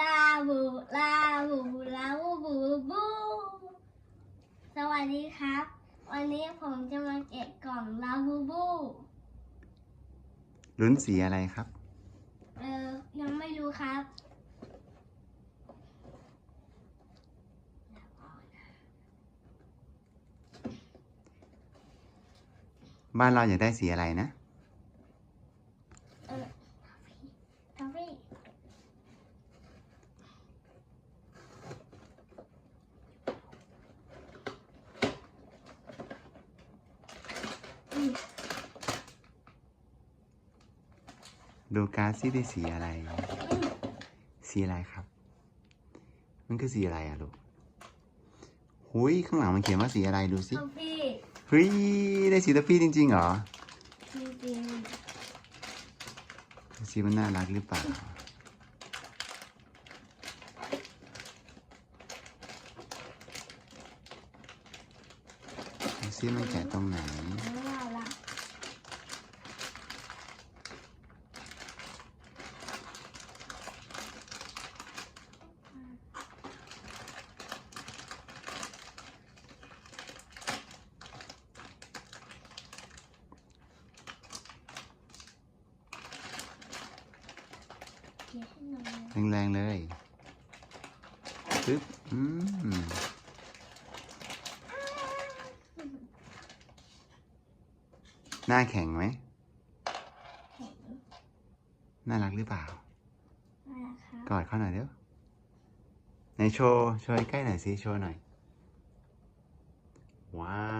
ลาบูลาบูลาบูบูบู สวัสดีครับ วันนี้ผมจะมาเก็บกล่องลาบูบู ลุ้นสีอะไรครับ เออยังไม่รู้ครับ บ้านเราอยากได้สีอะไรนะ เออทอฟฟี่ ดูการ์ดซิได้สีอะไร สีอะไรครับ มันคือสีอะไรอะลูกหุยข้างหลังมันเขียนว่าสีอะไรดูสิทอฟฟี่เฮ้ยได้สีทัฟฟี่จริงๆเหรอจริงดูสิมันน่ารักหรือเปล่าดูสิมันแกะตรงไหน แรงเลยปึ๊บอืมหน้าแข็งไหม น่ารักหรือเปล่า กอดเข้าหน่อยเดี๋ยวในโชว์ โชว์ใกล้หน่อยสิ โชว์หน่อย ว้าว